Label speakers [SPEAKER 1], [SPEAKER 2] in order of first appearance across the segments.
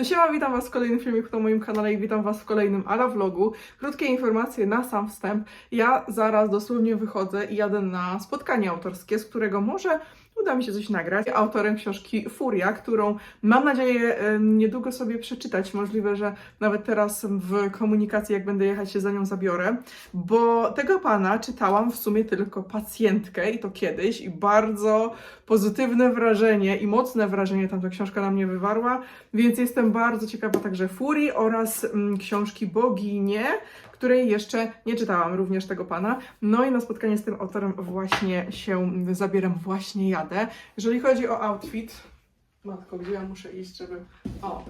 [SPEAKER 1] No siema, witam Was w kolejnym filmiku na moim kanale i witam Was w kolejnym Ala Vlogu. Krótkie informacje na sam wstęp. Ja zaraz dosłownie wychodzę i jadę na spotkanie autorskie, z którego może uda mi się coś nagrać. Autorem książki Furia, którą mam nadzieję niedługo sobie przeczytać. Możliwe, że nawet teraz w komunikacji, jak będę jechać, się za nią zabiorę, bo tego pana czytałam w sumie tylko pacjentkę i to kiedyś i bardzo pozytywne wrażenie i mocne wrażenie tamta książka na mnie wywarła, więc jestem bardzo ciekawa także Furii oraz mm, książki Boginie, której jeszcze nie czytałam, również tego pana. No i na spotkanie z tym autorem właśnie się zabieram, właśnie jadę. Jeżeli chodzi o outfit, matko, gdzie ja muszę iść, żeby... O,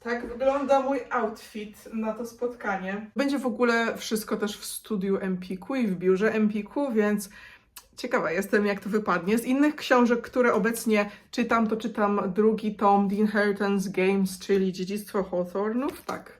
[SPEAKER 1] tak wygląda mój outfit na to spotkanie. Będzie w ogóle wszystko też w studiu Empiku i w biurze Empiku, więc ciekawa jestem, jak to wypadnie. Z innych książek, które obecnie czytam, to czytam drugi tom The Inheritance Games, czyli Dziedzictwo Hawthornów, tak.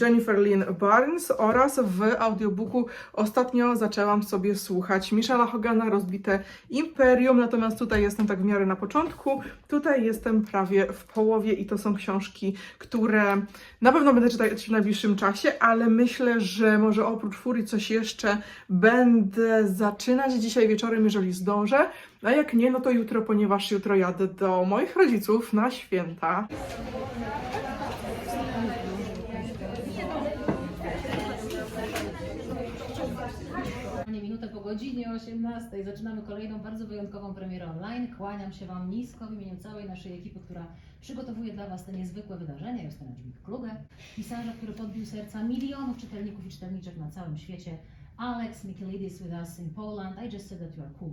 [SPEAKER 1] Jennifer Lynn Barnes oraz w audiobooku ostatnio zaczęłam sobie słuchać Michela Hogana Rozbite Imperium, natomiast tutaj jestem tak w miarę na początku, tutaj jestem prawie w połowie i to są książki, które na pewno będę czytać w najbliższym czasie, ale myślę, że może oprócz Furii coś jeszcze będę zaczynać dzisiaj wieczorem, jeżeli zdążę, a jak nie, no to jutro, ponieważ jutro jadę do moich rodziców na święta.
[SPEAKER 2] Nie minutę po godzinie 18 zaczynamy kolejną bardzo wyjątkową premierę online. Kłaniam się Wam nisko w imieniu całej naszej ekipy, która przygotowuje dla Was te niezwykłe wydarzenia. Justyna Dźwig-Kluge, pisarza, który podbił serca milionów czytelników i czytelniczek na całym świecie. Alex Michaelidis with us in Poland. I just said that you are cool.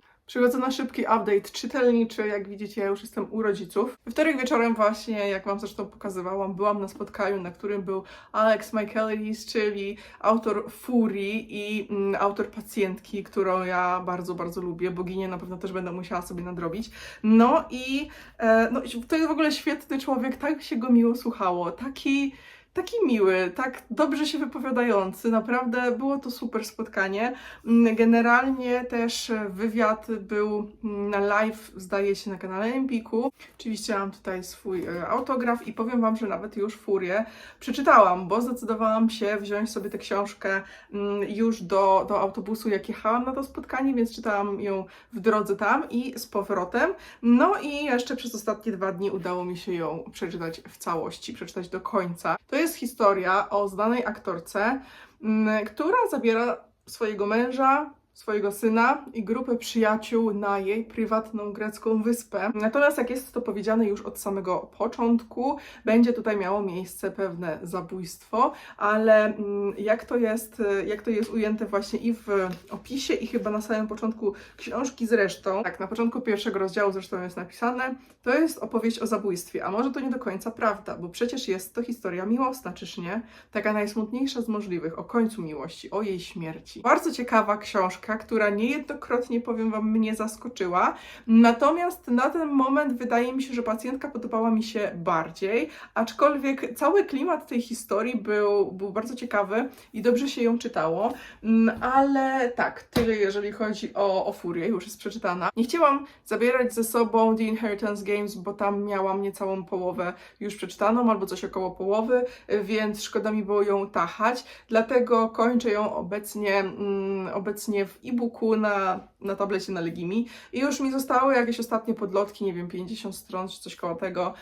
[SPEAKER 1] Przychodzę na szybki update czytelniczy. Jak widzicie, ja już jestem u rodziców. Wtorek wieczorem właśnie, jak Wam zresztą pokazywałam, byłam na spotkaniu, na którym był Alex Michaelis, czyli autor Furii i mm, autor Pacjentki, którą ja bardzo, bardzo lubię. Boginię na pewno też będę musiała sobie nadrobić. No i e, no, to jest w ogóle świetny człowiek, tak się go miło słuchało. Taki taki miły, tak dobrze się wypowiadający. Naprawdę było to super spotkanie. Mm, Generalnie też wywiad był mm, na live, zdaje się, na kanale Empiku. Oczywiście mam tutaj swój e, autograf i powiem Wam, że nawet już Furię przeczytałam, bo zdecydowałam się wziąć sobie tę książkę mm, już do, do autobusu, jak jechałam na to spotkanie, więc czytałam ją w drodze tam i z powrotem. No i jeszcze przez ostatnie dwa dni udało mi się ją przeczytać w całości, przeczytać do końca. To jest historia o znanej aktorce, mm, która zabiera swojego męża, swojego syna i grupę przyjaciół na jej prywatną grecką wyspę. Natomiast jak jest to powiedziane już od samego początku, będzie tutaj miało miejsce pewne zabójstwo, ale mm, jak to jest, jak to jest ujęte właśnie i w opisie i chyba na samym początku książki zresztą, tak, na początku pierwszego rozdziału zresztą jest napisane, to jest opowieść o zabójstwie, a może to nie do końca prawda, bo przecież jest to historia miłosna, czyż nie? Taka najsmutniejsza z możliwych, o końcu miłości, o jej śmierci. Bardzo ciekawa książka, która niejednokrotnie, powiem Wam, mnie zaskoczyła. Natomiast na ten moment wydaje mi się, że pacjentka podobała mi się bardziej, aczkolwiek cały klimat tej historii był, był bardzo ciekawy i dobrze się ją czytało. Mm, Ale tak, tyle jeżeli chodzi o, o Furię, już jest przeczytana. Nie chciałam zabierać ze sobą The Inheritance Games, bo tam miałam niecałą połowę już przeczytaną, albo coś około połowy, więc szkoda mi było ją tachać. Dlatego kończę ją obecnie, mm, obecnie w e-booku na, na tablecie na Legimi. I już mi zostały jakieś ostatnie podlotki, nie wiem, 50 stron czy coś koło tego.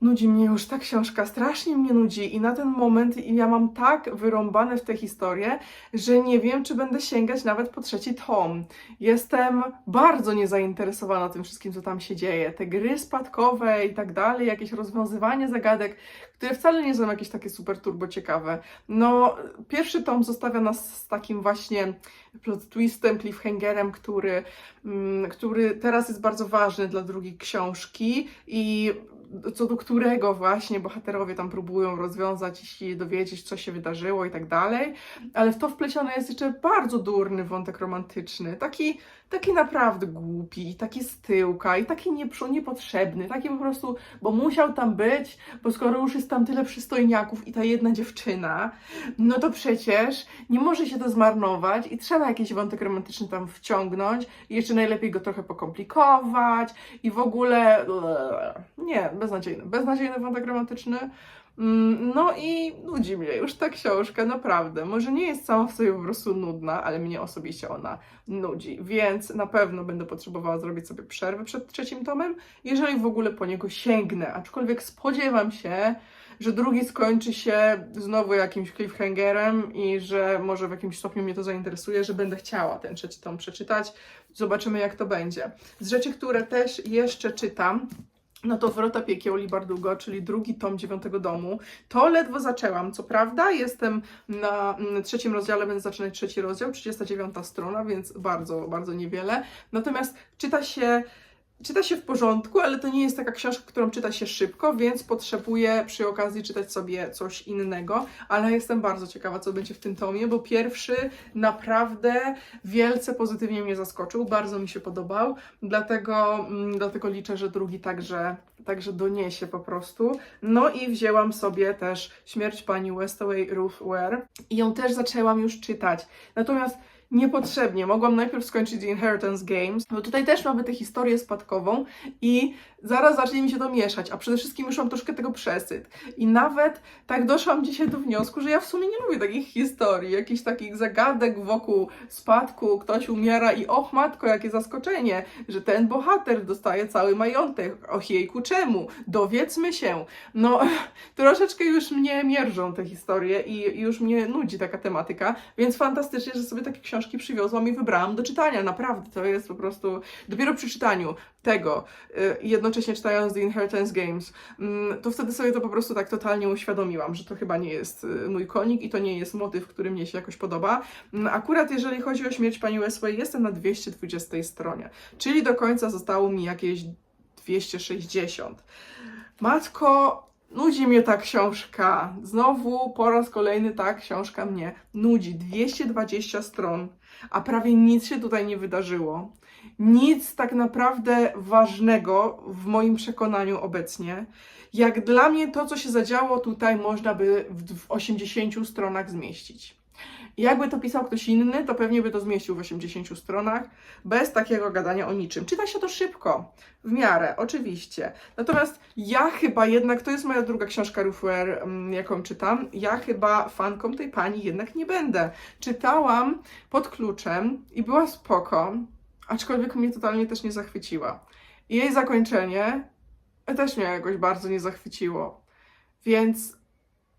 [SPEAKER 1] Nudzi mnie już ta książka, strasznie mnie nudzi i na ten moment ja mam tak wyrąbane w tę historię, że nie wiem, czy będę sięgać nawet po trzeci tom. Jestem bardzo niezainteresowana tym wszystkim, co tam się dzieje. Te gry spadkowe i tak dalej, jakieś rozwiązywanie zagadek, które wcale nie są jakieś takie super turbo ciekawe. No, pierwszy tom zostawia nas z takim właśnie plot twistem, cliffhangerem, który, mm, który teraz jest bardzo ważny dla drugiej książki i co do którego właśnie bohaterowie tam próbują rozwiązać i się dowiedzieć, co się wydarzyło i tak dalej. Ale w to wpleciony jest jeszcze bardzo durny wątek romantyczny. Taki, taki naprawdę głupi, taki z tyłka i taki niepotrzebny. Taki po prostu, bo musiał tam być, bo skoro już jest tam tyle przystojniaków i ta jedna dziewczyna, no to przecież nie może się to zmarnować i trzeba jakiś wątek romantyczny tam wciągnąć i jeszcze najlepiej go trochę pokomplikować i w ogóle nie, beznadziejny, beznadziejny wątek romantyczny. Mm, No i nudzi mnie już ta książka, naprawdę. Może nie jest sama w sobie po prostu nudna, ale mnie osobiście ona nudzi, więc na pewno będę potrzebowała zrobić sobie przerwę przed trzecim tomem, jeżeli w ogóle po niego sięgnę. Aczkolwiek spodziewam się, że drugi skończy się znowu jakimś cliffhangerem i że może w jakimś stopniu mnie to zainteresuje, że będę chciała ten trzeci tom przeczytać. Zobaczymy, jak to będzie. Z rzeczy, które też jeszcze czytam, no to Wrota Piekieł Libardugo, czyli drugi tom dziewiątego domu. To ledwo zaczęłam. Co prawda, jestem na mm, trzecim rozdziale, będę zaczynać trzeci rozdział, 39 strona, więc bardzo, bardzo niewiele. Natomiast czyta się. Czyta się w porządku, ale to nie jest taka książka, którą czyta się szybko, więc potrzebuję przy okazji czytać sobie coś innego. Ale jestem bardzo ciekawa, co będzie w tym tomie, bo pierwszy naprawdę wielce pozytywnie mnie zaskoczył, bardzo mi się podobał. Dlatego, mm, dlatego liczę, że drugi także, także doniesie po prostu. No i wzięłam sobie też Śmierć pani Westaway Ruth Ware i ją też zaczęłam już czytać. Natomiast niepotrzebnie. Mogłam najpierw skończyć The Inheritance Games, bo tutaj też mamy tę historię spadkową i zaraz zacznie mi się to mieszać, a przede wszystkim już mam troszkę tego przesyt. I nawet tak doszłam dzisiaj do wniosku, że ja w sumie nie lubię takich historii, jakichś takich zagadek wokół spadku, ktoś umiera i och matko, jakie zaskoczenie, że ten bohater dostaje cały majątek. Och jejku, czemu? Dowiedzmy się. No, troszeczkę już mnie mierzą te historie i już mnie nudzi taka tematyka, więc fantastycznie, że sobie takie książki przywiozłam i wybrałam do czytania. Naprawdę, to jest po prostu dopiero przy czytaniu tego, y, jednocześnie czytając The Inheritance Games, mm, to wtedy sobie to po prostu tak totalnie uświadomiłam, że to chyba nie jest y, mój konik i to nie jest motyw, który mnie się jakoś podoba. Mm, Akurat jeżeli chodzi o śmierć pani Westway, jestem na 220 stronie, czyli do końca zostało mi jakieś 260. Matko, nudzi mnie ta książka. Znowu po raz kolejny ta książka mnie nudzi. 220 stron, a prawie nic się tutaj nie wydarzyło. Nic tak naprawdę ważnego w moim przekonaniu obecnie. Jak dla mnie to, co się zadziało tutaj, można by w, w 80 stronach zmieścić. Jakby to pisał ktoś inny, to pewnie by to zmieścił w 80 stronach, bez takiego gadania o niczym. Czyta się to szybko, w miarę, oczywiście. Natomiast ja chyba jednak, to jest moja druga książka Rufuer, jaką czytam, ja chyba fanką tej pani jednak nie będę. Czytałam pod kluczem i była spoko, aczkolwiek mnie totalnie też nie zachwyciła. I jej zakończenie też mnie jakoś bardzo nie zachwyciło. Więc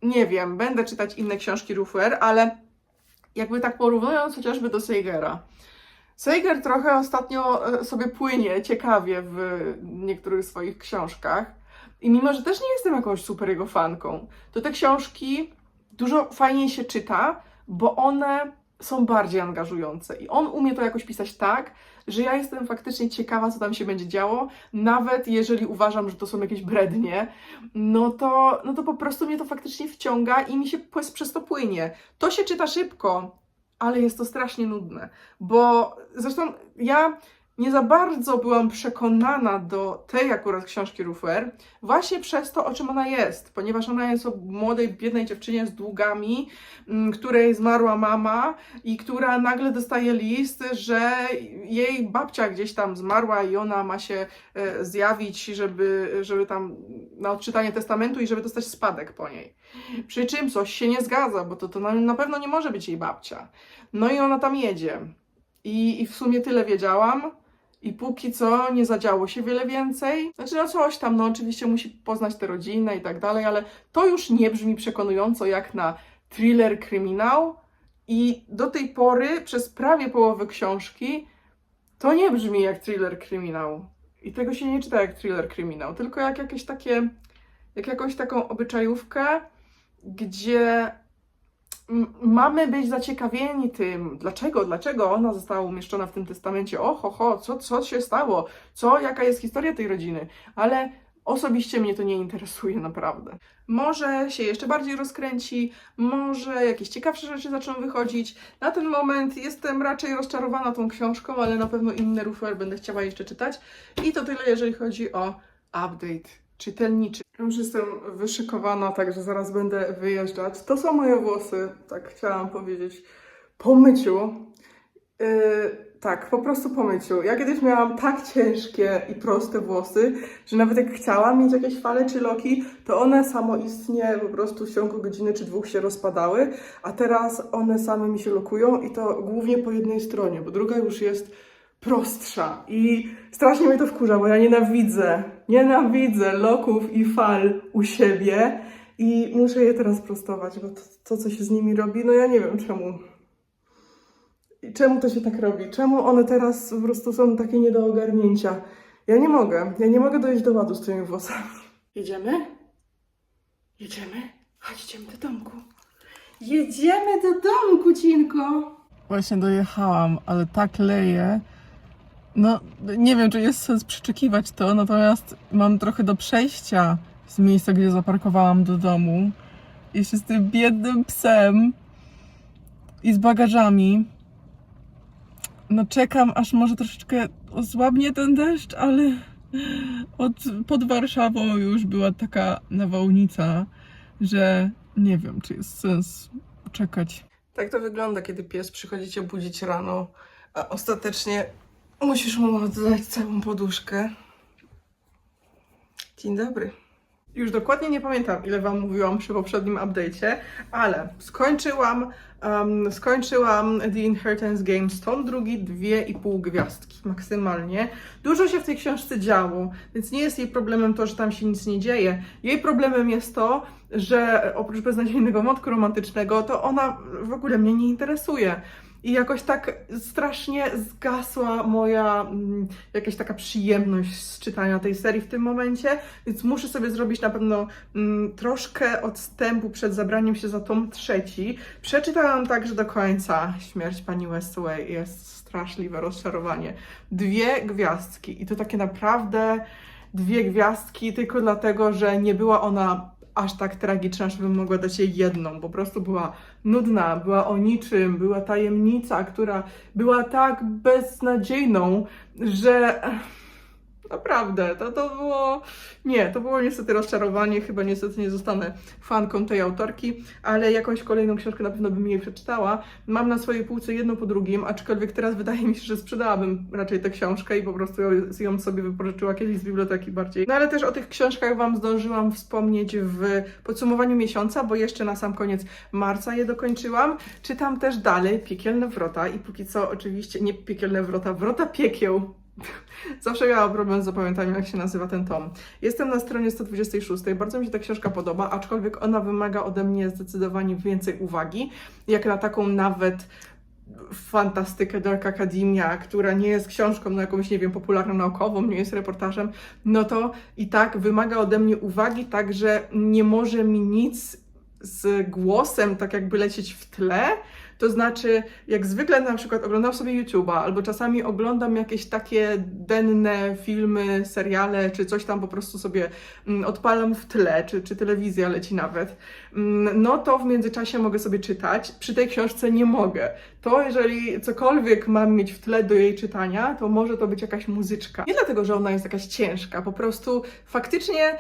[SPEAKER 1] nie wiem, będę czytać inne książki Rufuer, ale jakby tak porównując chociażby do Seigera. Seiger trochę ostatnio e, sobie płynie ciekawie w niektórych swoich książkach. I mimo, że też nie jestem jakąś super jego fanką, to te książki dużo fajniej się czyta, bo one są bardziej angażujące. I on umie to jakoś pisać tak, że ja jestem faktycznie ciekawa, co tam się będzie działo, nawet jeżeli uważam, że to są jakieś brednie, no to, no to po prostu mnie to faktycznie wciąga i mi się przez, to płynie. To się czyta szybko, ale jest to strasznie nudne, bo zresztą ja nie za bardzo byłam przekonana do tej akurat książki Rufer, właśnie przez to, o czym ona jest, ponieważ ona jest o młodej, biednej dziewczynie z długami, m, której zmarła mama i która nagle dostaje list, że jej babcia gdzieś tam zmarła i ona ma się e, zjawić, żeby, żeby tam na odczytanie testamentu i żeby dostać spadek po niej. Przy czym coś się nie zgadza, bo to, to na, na pewno nie może być jej babcia. No i ona tam jedzie. I, I w sumie tyle wiedziałam. I póki co nie zadziało się wiele więcej. Znaczy, no coś tam, no oczywiście musi poznać tę rodzinę i tak dalej, ale to już nie brzmi przekonująco jak na thriller kryminał. I do tej pory, przez prawie połowę książki, to nie brzmi jak thriller kryminał. I tego się nie czyta jak thriller kryminał, tylko jak jakieś takie, jak jakąś taką obyczajówkę, gdzie mamy być zaciekawieni tym, dlaczego, dlaczego ona została umieszczona w tym testamencie, o ho, ho, co, co się stało, co, jaka jest historia tej rodziny, ale Osobiście mnie to nie interesuje naprawdę. Może się jeszcze bardziej rozkręci, może jakieś ciekawsze rzeczy zaczną wychodzić. Na ten moment jestem raczej rozczarowana tą książką, ale na pewno inne Rufer będę chciała jeszcze czytać. I to tyle, jeżeli chodzi o update czytelniczy. Już jestem wyszykowana, także zaraz będę wyjeżdżać. To są moje włosy, tak chciałam powiedzieć, po myciu. Yy, tak, po prostu po myciu. Ja kiedyś miałam tak ciężkie i proste włosy, że nawet jak chciałam mieć jakieś fale czy loki, to one samoistnie po prostu w ciągu godziny czy dwóch się rozpadały, a teraz one same mi się lokują i to głównie po jednej stronie, bo druga już jest prostsza i strasznie mnie to wkurza, bo ja nienawidzę, nienawidzę loków i fal u siebie i muszę je teraz prostować, bo to, to co się z nimi robi, no ja nie wiem czemu. I czemu to się tak robi? Czemu one teraz po prostu są takie nie do ogarnięcia? Ja nie mogę. Ja nie mogę dojść do ładu z tymi włosami. Jedziemy? Jedziemy? Chodź, idziemy do domku. Jedziemy do domku, Cinko! Właśnie dojechałam, ale tak leje. No, nie wiem, czy jest sens przyczekiwać to, natomiast mam trochę do przejścia z miejsca, gdzie zaparkowałam do domu. Jeszcze z tym biednym psem i z bagażami. No czekam, aż może troszeczkę osłabnie ten deszcz, ale od, pod Warszawą już była taka nawałnica, że nie wiem, czy jest sens czekać. Tak to wygląda, kiedy pies przychodzi cię budzić rano, a ostatecznie musisz mu oddać całą poduszkę. Dzień dobry. Już dokładnie nie pamiętam, ile Wam mówiłam przy poprzednim update'cie, ale skończyłam, um, skończyłam The Inheritance Games, tom drugi, dwie i pół gwiazdki maksymalnie. Dużo się w tej książce działo, więc nie jest jej problemem to, że tam się nic nie dzieje. Jej problemem jest to, że oprócz beznadziejnego wątku romantycznego, to ona w ogóle mnie nie interesuje. I jakoś tak strasznie zgasła moja mm, jakaś taka przyjemność z czytania tej serii w tym momencie, więc muszę sobie zrobić na pewno mm, troszkę odstępu przed zabraniem się za tom trzeci. Przeczytałam także do końca Śmierć pani Westaway jest straszliwe rozczarowanie. Dwie gwiazdki i to takie naprawdę dwie gwiazdki tylko dlatego, że nie była ona aż tak tragiczna, żebym mogła dać jej jedną. Po prostu była nudna, była o niczym, była tajemnica, która była tak beznadziejną, że naprawdę to, to było. Nie, to było niestety rozczarowanie. Chyba niestety nie zostanę fanką tej autorki, ale jakąś kolejną książkę na pewno bym jej przeczytała. Mam na swojej półce jedno po drugim, aczkolwiek teraz wydaje mi się, że sprzedałabym raczej tę książkę i po prostu ją, sobie wypożyczyła kiedyś z biblioteki bardziej. No ale też o tych książkach Wam zdążyłam wspomnieć w podsumowaniu miesiąca, bo jeszcze na sam koniec marca je dokończyłam. Czytam też dalej Piekielne Wrota i póki co oczywiście nie Piekielne Wrota, Wrota Piekieł. Zawsze miałam problem z zapamiętaniem, jak się nazywa ten tom. Jestem na stronie 126. Bardzo mi się ta książka podoba, aczkolwiek ona wymaga ode mnie zdecydowanie więcej uwagi, jak na taką nawet fantastykę Dark Academia, która nie jest książką na jakąś, nie wiem, popularną naukową, nie jest reportażem, no to i tak wymaga ode mnie uwagi, także nie może mi nic z głosem tak jakby lecieć w tle, to znaczy, jak zwykle na przykład oglądam sobie YouTube'a, albo czasami oglądam jakieś takie denne filmy, seriale, czy coś tam po prostu sobie mm, odpalam w tle, czy, czy telewizja leci nawet, mm, no to w międzyczasie mogę sobie czytać. Przy tej książce nie mogę. To jeżeli cokolwiek mam mieć w tle do jej czytania, to może to być jakaś muzyczka. Nie dlatego, że ona jest jakaś ciężka, po prostu faktycznie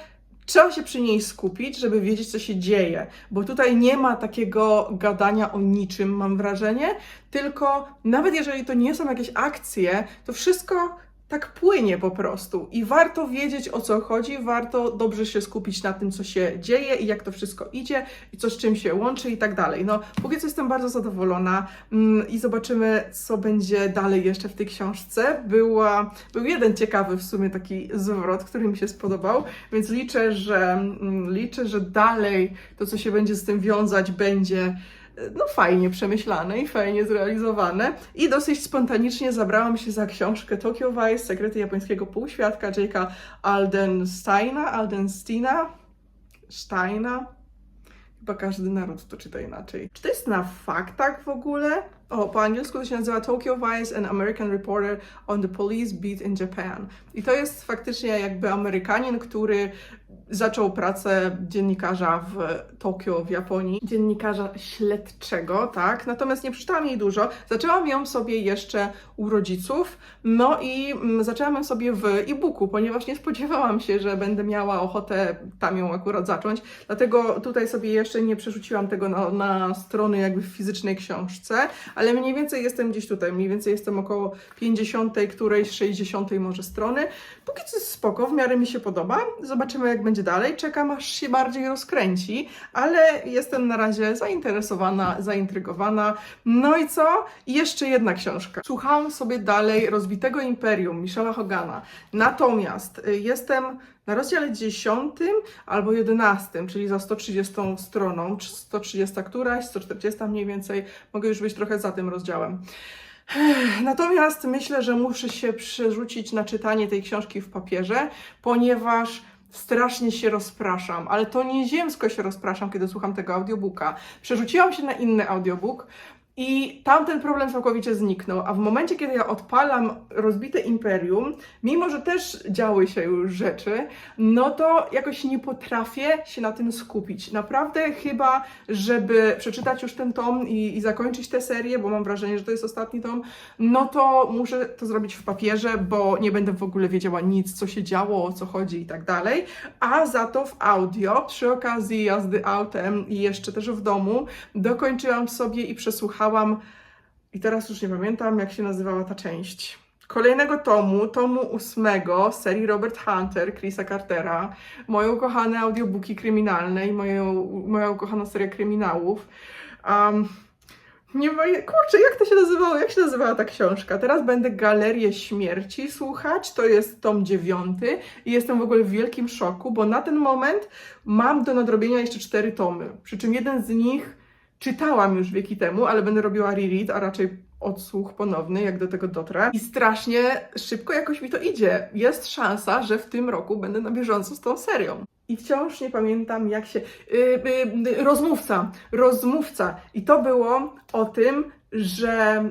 [SPEAKER 1] Trzeba się przy niej skupić, żeby wiedzieć, co się dzieje, bo tutaj nie ma takiego gadania o niczym, mam wrażenie, tylko nawet jeżeli to nie są jakieś akcje, to wszystko tak płynie po prostu i warto wiedzieć o co chodzi, warto dobrze się skupić na tym, co się dzieje i jak to wszystko idzie i co z czym się łączy i tak dalej. No, póki co jestem bardzo zadowolona mm, i zobaczymy, co będzie dalej jeszcze w tej książce. Była, był jeden ciekawy w sumie taki zwrot, który mi się spodobał, więc liczę, że mm, liczę, że dalej to, co się będzie z tym wiązać, będzie no fajnie przemyślane i fajnie zrealizowane. I dosyć spontanicznie zabrałam się za książkę Tokyo Vice, Sekrety japońskiego półświadka Jake'a Aldensteina, Aldensteina, Steina. Chyba każdy naród to czyta inaczej. Czy to jest na faktach w ogóle? O, po angielsku to się nazywa Tokyo Vice, an American reporter on the police beat in Japan. I to jest faktycznie jakby Amerykanin, który zaczął pracę dziennikarza w Tokio, w Japonii. Dziennikarza śledczego, tak? Natomiast nie przeczytałam jej dużo. Zaczęłam ją sobie jeszcze u rodziców, no i mm, zaczęłam ją sobie w e-booku, ponieważ nie spodziewałam się, że będę miała ochotę tam ją akurat zacząć. Dlatego tutaj sobie jeszcze nie przerzuciłam tego na, na strony jakby w fizycznej książce, ale mniej więcej jestem gdzieś tutaj, mniej więcej jestem około 50, którejś 60 może strony. Póki co jest spoko, w miarę mi się podoba. Zobaczymy jak będzie dalej. Czekam aż się bardziej rozkręci, ale jestem na razie zainteresowana, zaintrygowana. No i co? Jeszcze jedna książka. Słuchałam sobie dalej Rozbitego Imperium Michela Hogana. Natomiast y, jestem na rozdziale 10 albo 11, czyli za 130 stroną, czy 130 któraś, 140 mniej więcej. Mogę już być trochę za tym rozdziałem. Natomiast myślę, że muszę się przerzucić na czytanie tej książki w papierze, ponieważ strasznie się rozpraszam, ale to nie ziemsko się rozpraszam, kiedy słucham tego audiobooka. Przerzuciłam się na inny audiobook i tamten problem całkowicie zniknął, a w momencie, kiedy ja odpalam rozbite imperium, mimo że też działy się już rzeczy, no to jakoś nie potrafię się na tym skupić. Naprawdę chyba, żeby przeczytać już ten tom i, i zakończyć tę serię, bo mam wrażenie, że to jest ostatni tom, no to muszę to zrobić w papierze, bo nie będę w ogóle wiedziała nic, co się działo, o co chodzi i tak dalej. A za to w audio, przy okazji jazdy autem i jeszcze też w domu, dokończyłam sobie i przesłuchałam i teraz już nie pamiętam, jak się nazywała ta część. Kolejnego tomu, tomu ósmego serii Robert Hunter, Chrisa Cartera, moje ukochane audiobooki kryminalne i moją, moja ukochana seria kryminałów. Um, nie ma, kurczę, jak to się nazywało? Jak się nazywała ta książka? Teraz będę Galerię Śmierci słuchać. To jest tom dziewiąty i jestem w ogóle w wielkim szoku, bo na ten moment mam do nadrobienia jeszcze cztery tomy. Przy czym jeden z nich czytałam już wieki temu, ale będę robiła reread, a raczej odsłuch ponowny, jak do tego dotrę. I strasznie szybko jakoś mi to idzie. Jest szansa, że w tym roku będę na bieżąco z tą serią. I wciąż nie pamiętam, jak się. Yy, yy, rozmówca, rozmówca. I to było o tym, że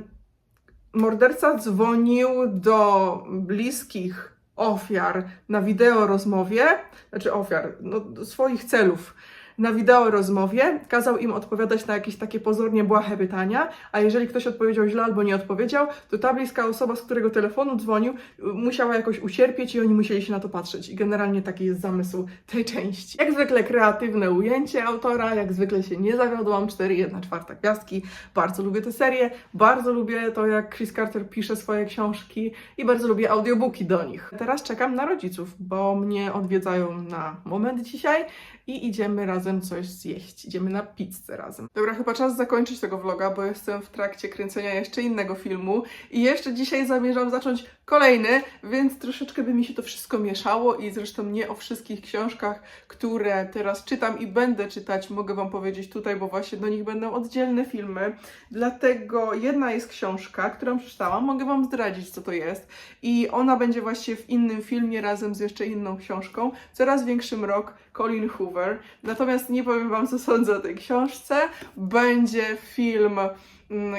[SPEAKER 1] morderca dzwonił do bliskich ofiar na wideo rozmowie, znaczy ofiar, no, swoich celów na wideo rozmowie, kazał im odpowiadać na jakieś takie pozornie błahe pytania, a jeżeli ktoś odpowiedział źle albo nie odpowiedział, to ta bliska osoba, z którego telefonu dzwonił, musiała jakoś ucierpieć i oni musieli się na to patrzeć. I generalnie taki jest zamysł tej części. Jak zwykle kreatywne ujęcie autora, jak zwykle się nie zawiodłam, 4,1 czwarta gwiazdki. Bardzo lubię tę serię, bardzo lubię to, jak Chris Carter pisze swoje książki i bardzo lubię audiobooki do nich. Teraz czekam na rodziców, bo mnie odwiedzają na moment dzisiaj i idziemy razem coś zjeść. Idziemy na pizzę razem. Dobra, chyba czas zakończyć tego vloga, bo jestem w trakcie kręcenia jeszcze innego filmu i jeszcze dzisiaj zamierzam zacząć kolejny, więc troszeczkę by mi się to wszystko mieszało i zresztą nie o wszystkich książkach, które teraz czytam i będę czytać, mogę Wam powiedzieć tutaj, bo właśnie do nich będą oddzielne filmy. Dlatego jedna jest książka, którą przeczytałam, mogę Wam zdradzić, co to jest i ona będzie właśnie w innym filmie razem z jeszcze inną książką. Coraz większy mrok Colin Hoover. Natomiast nie powiem Wam, co sądzę o tej książce. Będzie film,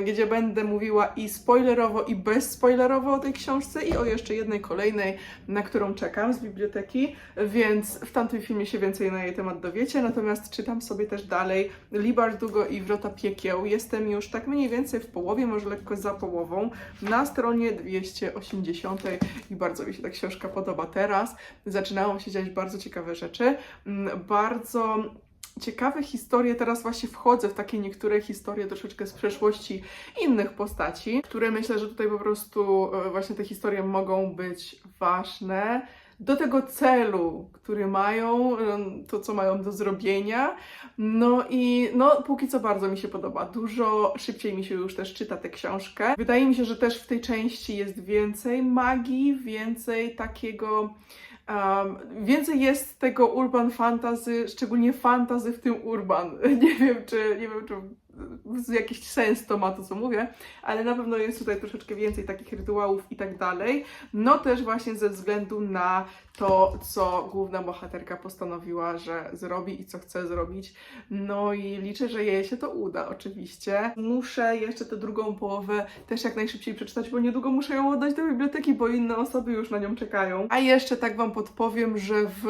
[SPEAKER 1] gdzie będę mówiła i spoilerowo, i bezspoilerowo o tej książce, i o jeszcze jednej kolejnej, na którą czekam z biblioteki, więc w tamtym filmie się więcej na jej temat dowiecie. Natomiast czytam sobie też dalej Libardugo i Wrota Piekieł. Jestem już tak mniej więcej w połowie, może lekko za połową, na stronie 280 i bardzo mi się ta książka podoba teraz. Zaczynają się dziać bardzo ciekawe rzeczy. Bardzo ciekawe historie. Teraz właśnie wchodzę w takie niektóre historie troszeczkę z przeszłości innych postaci, które myślę, że tutaj po prostu e, właśnie te historie mogą być ważne do tego celu, który mają, em, to co mają do zrobienia. No i no, póki co bardzo mi się podoba. Dużo szybciej mi się już też czyta tę książkę. Wydaje mi się, że też w tej części jest więcej magii, więcej takiego. Um, więcej jest tego urban fantasy, szczególnie fantasy w tym urban. Nie wiem, czy, nie wiem, czy jakiś sens to ma to, co mówię, ale na pewno jest tutaj troszeczkę więcej takich rytuałów i tak dalej. No też właśnie ze względu na to, co główna bohaterka postanowiła, że zrobi i co chce zrobić. No i liczę, że jej się to uda, oczywiście. Muszę jeszcze tę drugą połowę też jak najszybciej przeczytać, bo niedługo muszę ją oddać do biblioteki, bo inne osoby już na nią czekają. A jeszcze tak Wam podpowiem, że w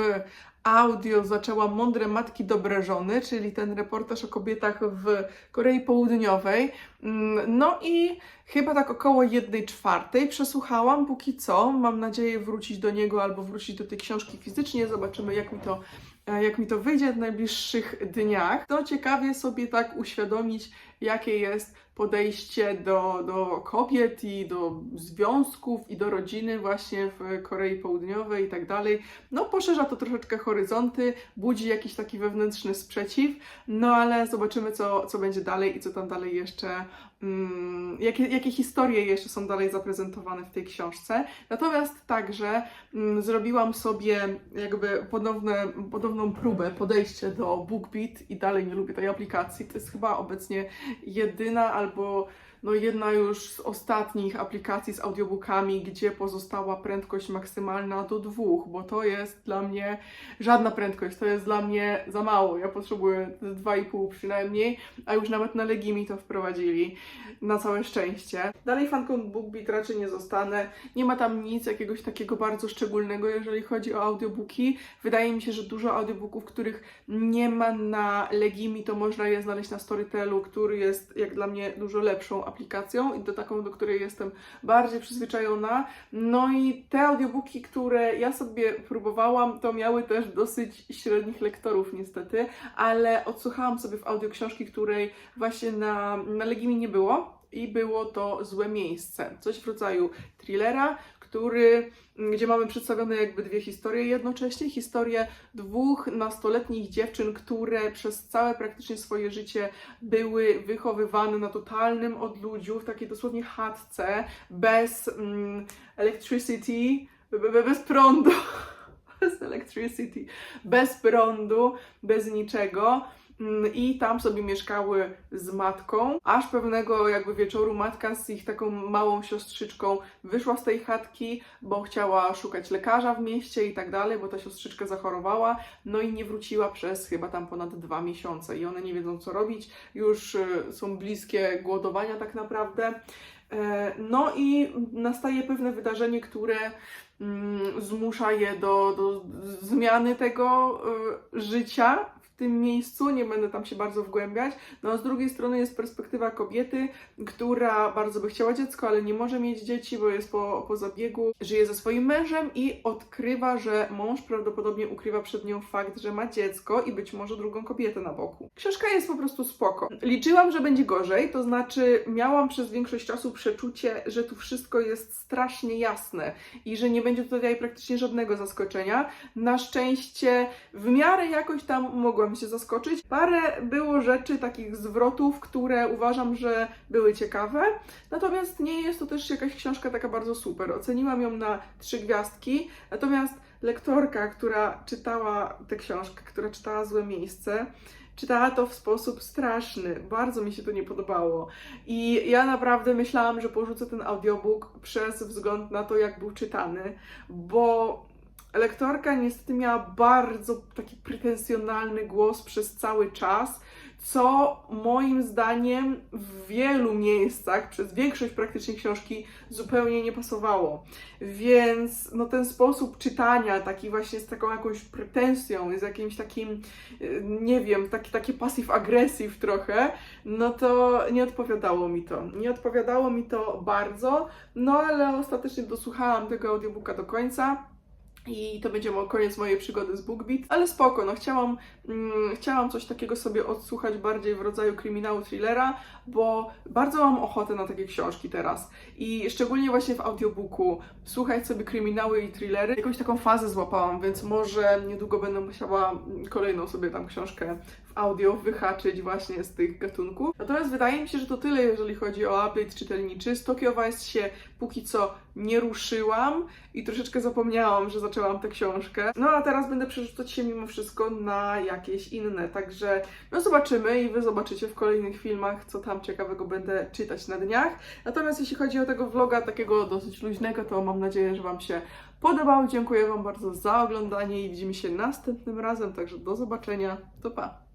[SPEAKER 1] audio zaczęła Mądre Matki Dobre Żony, czyli ten reportaż o kobietach w Korei Południowej. Mm, No i chyba tak około jednej czwartej przesłuchałam póki co. Mam nadzieję wrócić do niego albo wrócić do tej książki fizycznie. Zobaczymy, jak mi to, e, jak mi to wyjdzie w najbliższych dniach. To ciekawie sobie tak uświadomić, jakie jest podejście do, do kobiet i do związków i do rodziny właśnie w Korei Południowej i tak dalej. No poszerza to troszeczkę horyzonty, budzi jakiś taki wewnętrzny sprzeciw, no ale zobaczymy co, co będzie dalej i co tam dalej jeszcze, mm, jakie, jakie historie jeszcze są dalej zaprezentowane w tej książce. Natomiast także mm, zrobiłam sobie jakby ponowne, ponowną próbę, podejście do BookBeat i dalej nie lubię tej aplikacji. To jest chyba obecnie jedyna albo no jedna już z ostatnich aplikacji z audiobookami, gdzie pozostała prędkość maksymalna do dwóch, bo to jest dla mnie żadna prędkość, to jest dla mnie za mało. Ja potrzebuję 2,5 przynajmniej, a już nawet na Legimi to wprowadzili. Na całe szczęście. Dalej fanką BookBeat raczej nie zostanę. Nie ma tam nic jakiegoś takiego bardzo szczególnego, jeżeli chodzi o audiobooki. Wydaje mi się, że dużo audiobooków, których nie ma na Legimi, to można je znaleźć na Storytelu, który jest jak dla mnie dużo lepszą aplikacją i do taką, do której jestem bardziej przyzwyczajona. No i te audiobooki, które ja sobie próbowałam, to miały też dosyć średnich lektorów niestety, ale odsłuchałam sobie w audioksiążki, której właśnie na, na Legimi nie było i było to Złe Miejsce. Coś w rodzaju thrillera, który, gdzie mamy przedstawione jakby dwie historie jednocześnie. Historię dwóch nastoletnich dziewczyn, które przez całe praktycznie swoje życie były wychowywane na totalnym odludziu, w takiej dosłownie chatce, bez mm, electricity, be- be- bez prądu. Bez electricity, bez prądu, bez niczego. Mm, I tam sobie mieszkały z matką, aż pewnego jakby wieczoru matka z ich taką małą siostrzyczką wyszła z tej chatki, bo chciała szukać lekarza w mieście i tak dalej, bo ta siostrzyczka zachorowała, no i nie wróciła przez chyba tam ponad dwa miesiące. I one nie wiedzą co robić, już y, są bliskie głodowania tak naprawdę. E, No i nastaje pewne wydarzenie, które mm, zmusza je do, do zmiany tego y, życia tym miejscu. Nie będę tam się bardzo wgłębiać. No a z drugiej strony jest perspektywa kobiety, która bardzo by chciała dziecko, ale nie może mieć dzieci, bo jest po, po zabiegu. Żyje ze swoim mężem i odkrywa, że mąż prawdopodobnie ukrywa przed nią fakt, że ma dziecko i być może drugą kobietę na boku. Książka jest po prostu spoko. Liczyłam, że będzie gorzej, to znaczy miałam przez większość czasu przeczucie, że tu wszystko jest strasznie jasne i że nie będzie tutaj praktycznie żadnego zaskoczenia. Na szczęście w miarę jakoś tam mogłam się zaskoczyć. Parę było rzeczy, takich zwrotów, które uważam, że były ciekawe. Natomiast nie jest to też jakaś książka taka bardzo super. Oceniłam ją na trzy gwiazdki. Natomiast lektorka, która czytała tę książkę, która czytała Złe Miejsce, czytała to w sposób straszny. Bardzo mi się to nie podobało. I ja naprawdę myślałam, że porzucę ten audiobook przez wzgląd na to, jak był czytany, bo lektorka niestety miała bardzo taki pretensjonalny głos przez cały czas, co moim zdaniem w wielu miejscach, przez większość praktycznie książki, zupełnie nie pasowało. Więc no, ten sposób czytania, taki właśnie z taką jakąś pretensją, z jakimś takim, y, nie wiem, taki, taki passive-aggressive trochę, no to nie odpowiadało mi to. Nie odpowiadało mi to bardzo, no ale ostatecznie dosłuchałam tego audiobooka do końca. I to będzie koniec mojej przygody z BookBeat, ale spoko, no chciałam, mm, chciałam coś takiego sobie odsłuchać bardziej w rodzaju kryminału, thrillera, bo bardzo mam ochotę na takie książki teraz. I szczególnie właśnie w audiobooku słuchać sobie kryminały i thrillery. Jakąś taką fazę złapałam, więc może niedługo będę musiała kolejną sobie tam książkę w audio wyhaczyć właśnie z tych gatunków. Natomiast wydaje mi się, że to tyle, jeżeli chodzi o update czytelniczy. Z Tokyo Vice się póki co nie ruszyłam i troszeczkę zapomniałam, że zaczęłam tę książkę. No a teraz będę przerzucać się mimo wszystko na jakieś inne, także no zobaczymy i wy zobaczycie w kolejnych filmach, co tam ciekawego będę czytać na dniach. Natomiast jeśli chodzi o tego vloga takiego dosyć luźnego, to mam nadzieję, że Wam się podobał. Dziękuję Wam bardzo za oglądanie i widzimy się następnym razem, także do zobaczenia. To pa!